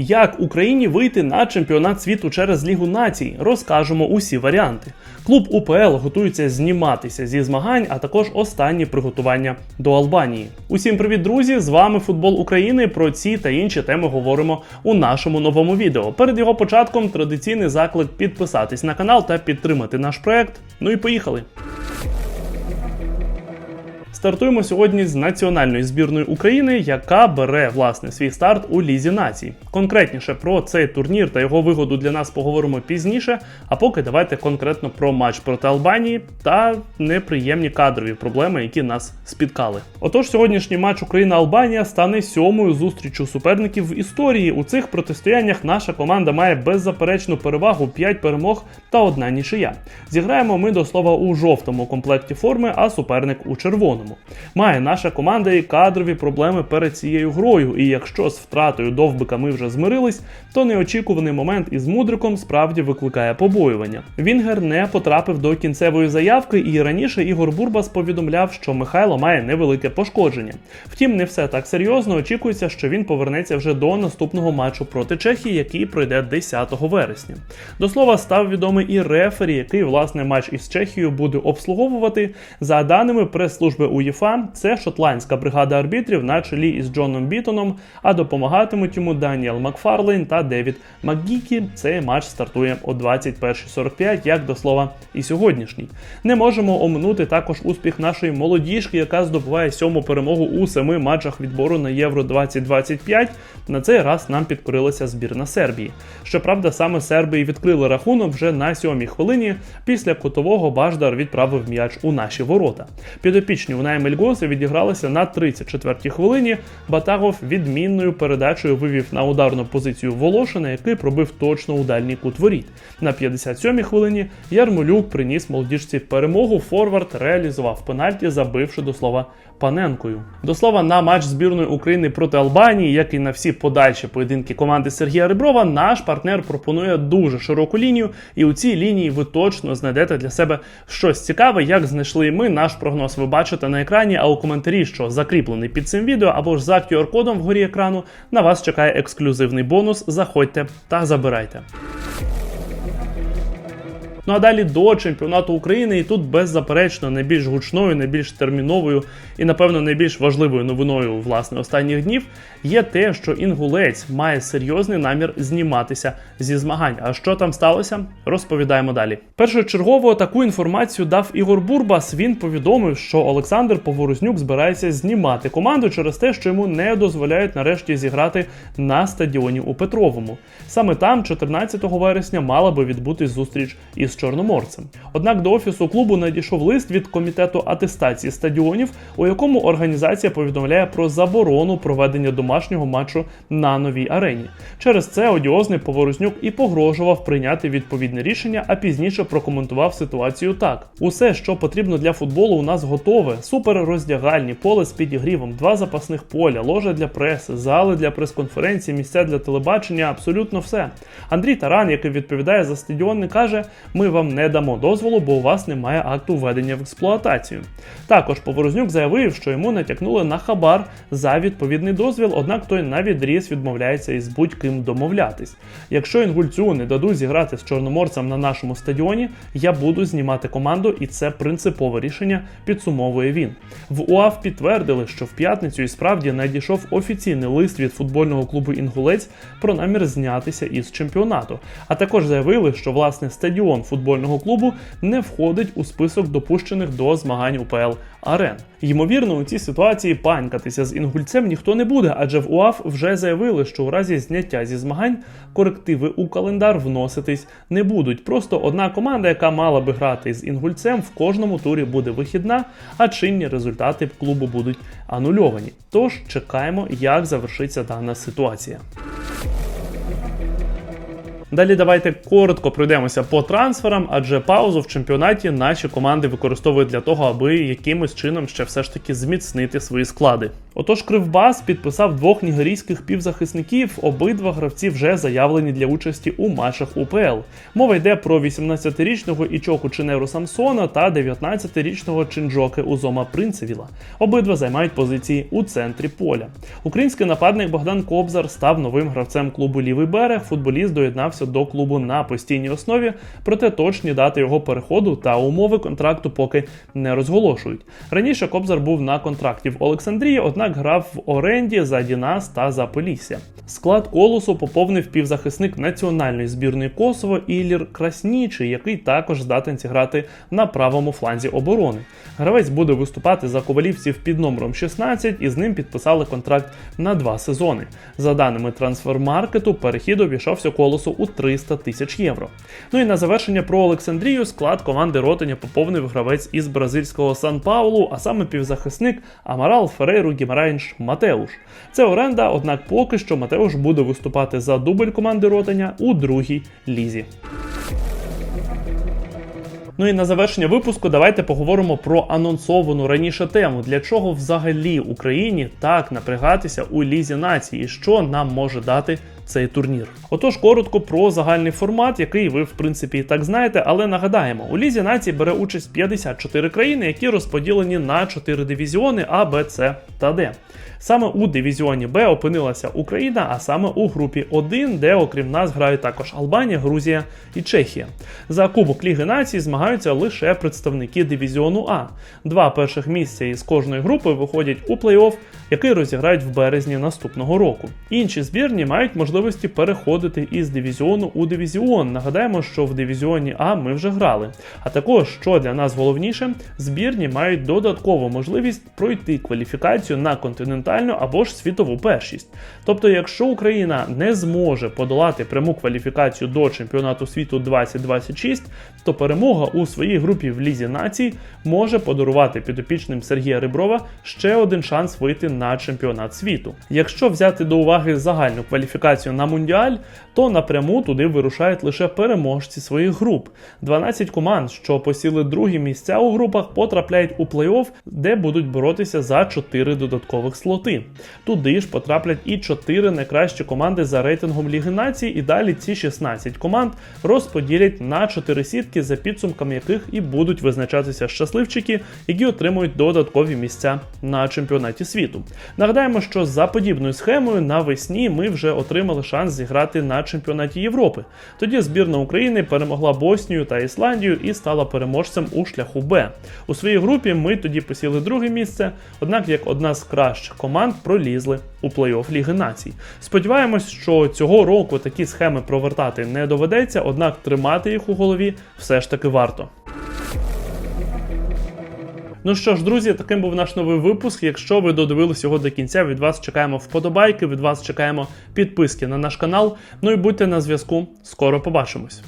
Як Україні вийти на чемпіонат світу через Лігу націй, розкажемо усі варіанти. Клуб УПЛ готується зніматися зі змагань, а також останні приготування до Албанії. Усім привіт, друзі! З вами Футбол України. Про ці та інші теми говоримо у нашому новому відео. Перед його початком традиційний заклик підписатись на канал та підтримати наш проект. Ну і поїхали! Стартуємо сьогодні з національної збірної України, яка бере власне свій старт у Лізі націй. Конкретніше про цей турнір та його вигоду для нас поговоримо пізніше. А поки давайте конкретно про матч проти Албанії та неприємні кадрові проблеми, які нас спіткали. Отож, сьогоднішній матч Україна-Албанія стане сьомою зустрічю суперників в історії. У цих протистояннях наша команда має беззаперечну перевагу 5 перемог та одна нічия. Зіграємо ми до слова у жовтому комплекті форми, а суперник у червоному. Має наша команда і кадрові проблеми перед цією грою. І якщо з втратою довбика ми вже змирились, то неочікуваний момент із мудриком справді викликає побоювання. Вінгер не потрапив до кінцевої заявки, і раніше Ігор Бурбас повідомляв, що Михайло має невелике пошкодження. Втім, не все так серйозно. Очікується, що він повернеться вже до наступного матчу проти Чехії, який пройде 10 вересня. До слова, став відомий і рефері, який власне матч із Чехією буде обслуговувати. За даними прес-служби УЄФА, це шотландська бригада арбітрів на чолі із Джоном Бітоном, а допомагатимуть йому Даніел Макфарлейн та Девід МакГікі. Цей матч стартує о 21.45, як до слова, і сьогоднішній. Не можемо оминути також успіх нашої молодіжки, яка здобуває сьому перемогу у семи матчах відбору на Євро 2025. На цей раз нам підкорилася збірна Сербії. Щоправда, саме серби і відкрили рахунок вже на сьомій хвилині. Після котового Баждар відправив м'яч у наші ворота. Підопічні Унай Мельгоси відігралися на 34-й хвилині. Батагов відмінною передачею вивів на ударну позицію Волошина, який пробив точно у дальній кут воріт. На 57-й хвилині Ярмолюк приніс молодіжці перемогу. Форвард реалізував пенальті, забивши до слова Паненкою. До слова, на матч збірної України проти Албанії, як і на всі подальші поєдинки команди Сергія Реброва, наш партнер пропонує дуже широку лінію, і у цій лінії ви точно знайдете для себе щось цікаве, як знайшли ми. Наш прогноз ви бачите на екрані, а у коментарі, що закріплений під цим відео, або ж за QR-кодом вгорі екрану, на вас чекає ексклюзивний бонус. Заходьте та забирайте. Ну а далі до чемпіонату України, і тут беззаперечно найбільш гучною, найбільш терміновою і, напевно, найбільш важливою новиною власне останніх днів є те, що інгулець має серйозний намір зніматися зі змагань. А що там сталося, розповідаємо далі. Першочергово таку інформацію дав Ігор Бурбас. Він повідомив, що Олександр Поворознюк збирається знімати команду через те, що йому не дозволяють нарешті зіграти на стадіоні у Петровому. Саме там, 14 вересня, мала би відбутись зустріч із чорноморцем. Однак до офісу клубу надійшов лист від комітету атестації стадіонів, у якому організація повідомляє про заборону проведення домашнього матчу на новій арені. Через це одіозний Поворознюк і погрожував прийняти відповідне рішення, а пізніше прокоментував ситуацію так: усе, що потрібно для футболу, у нас готове: супер роздягальні, поле з підігрівом, два запасних поля, ложа для преси, зали для прес-конференції, місця для телебачення абсолютно все. Андрій Таран, який відповідає за стадіон, не каже: ми вам не дамо дозволу, бо у вас немає акту введення в експлуатацію. Також Поворознюк заявив, що йому натякнули на хабар за відповідний дозвіл, однак той на відріз відмовляється із будь-ким домовлятись. Якщо інгульцю не дадуть зіграти з чорноморцем на нашому стадіоні, я буду знімати команду, і це принципове рішення, підсумовує він. В УАФ підтвердили, що в п'ятницю і справді надійшов офіційний лист від футбольного клубу Інгулець про намір знятися із чемпіонату. А також заявили, що власне стадіон футбольного клубу не входить у список допущених до змагань УПЛ Арен. Ймовірно, у цій ситуації панькатися з інгульцем ніхто не буде, адже в УАФ вже заявили, що у разі зняття зі змагань корективи у календар вноситись не будуть. Просто одна команда, яка мала би грати з інгульцем, в кожному турі буде вихідна, а чинні результати клубу будуть анульовані. Тож чекаємо, як завершиться дана ситуація. Далі давайте коротко пройдемося по трансферам, адже паузу в чемпіонаті наші команди використовують для того, аби якимось чином ще все ж таки зміцнити свої склади. Отож, Кривбас підписав двох нігерійських півзахисників. Обидва гравці вже заявлені для участі у матчах УПЛ. Мова йде про 18-річного Ічоку Чинеру Самсона та 19-річного Чинджоке Узома Принцевіла. Обидва займають позиції у центрі поля. Український нападник Богдан Кобзар став новим гравцем клубу Лівий берег. Футболіст доєднався до клубу на постійній основі, проте точні дати його переходу та умови контракту поки не розголошують. Раніше Кобзар був на контракті в Олександрії, однак грав в оренді за Дінас та за Полісся. Склад колосу поповнив півзахисник національної збірної Косово Іллір Краснічий, який також здатен зіграти на правому фланзі оборони. Гравець буде виступати за ковалівців під номером 16 і з ним підписали контракт на два сезони. За даними трансфермаркету, перехід обійшовся колосу у 300 тисяч євро. Ну і на завершення про Олександрію склад команди Ротеня поповнив гравець із бразильського Сан Паулу, а саме півзахисник Амарал Ферейру Гімарайнш Матеуш. Це оренда, однак поки що Матеуш буде виступати за дубль команди Ротеня у другій лізі. Ну і на завершення випуску давайте поговоримо про анонсовану раніше тему, для чого взагалі Україні так напрягатися у лізі нації, що нам може дати цей турнір. Отож, коротко про загальний формат, який ви в принципі і так знаєте, але нагадаємо, у лізі нації бере участь 54 країни, які розподілені на 4 дивізіони А, Б, С та Д. Саме у дивізіоні Б опинилася Україна, а саме у групі 1, де окрім нас грають також Албанія, Грузія і Чехія. За Кубок Ліги націй змагаються лише представники дивізіону А. Два перших місця із кожної групи виходять у плей-офф, який розіграють в березні наступного року. Інші збірні мають можливості переходити із дивізіону у дивізіон. Нагадаємо, що в дивізіоні А ми вже грали. А також, що для нас головніше, збірні мають додаткову можливість пройти кваліфікацію на континентальну або ж світову першість. Тобто, якщо Україна не зможе подолати пряму кваліфікацію до чемпіонату світу 2026, то перемога у своїй групі в Лізі націй може подарувати підопічним Сергія Риброва ще один шанс вийти на чемпіонат світу. Якщо взяти до уваги загальну кваліфікацію на мундіаль, то напряму туди вирушають лише переможці своїх груп. 12 команд, що посіли другі місця у групах, потрапляють у плей-офф, де будуть боротися за 4 додаткових слоти. Туди ж потраплять і 4 найкращі команди за рейтингом Ліги націй, і далі ці 16 команд розподілять на 4 сітки, за підсумками яких і будуть визначатися щасливчики, які отримують додаткові місця на чемпіонаті світу. Нагадаємо, що за подібною схемою навесні ми вже отримали шанс зіграти на чемпіонаті Європи. Тоді збірна України перемогла Боснію та Ісландію і стала переможцем у шляху Б. У своїй групі ми тоді посіли друге місце, однак як одна з кращих команд пролізли у плей-офф Ліги націй. Сподіваємось, що цього року такі схеми провертати не доведеться, однак тримати їх у голові все ж таки варто. Ну що ж, друзі, таким був наш новий випуск. Якщо ви додивились його до кінця, від вас чекаємо вподобайки, від вас чекаємо підписки на наш канал. Ну і будьте на зв'язку. Скоро побачимось.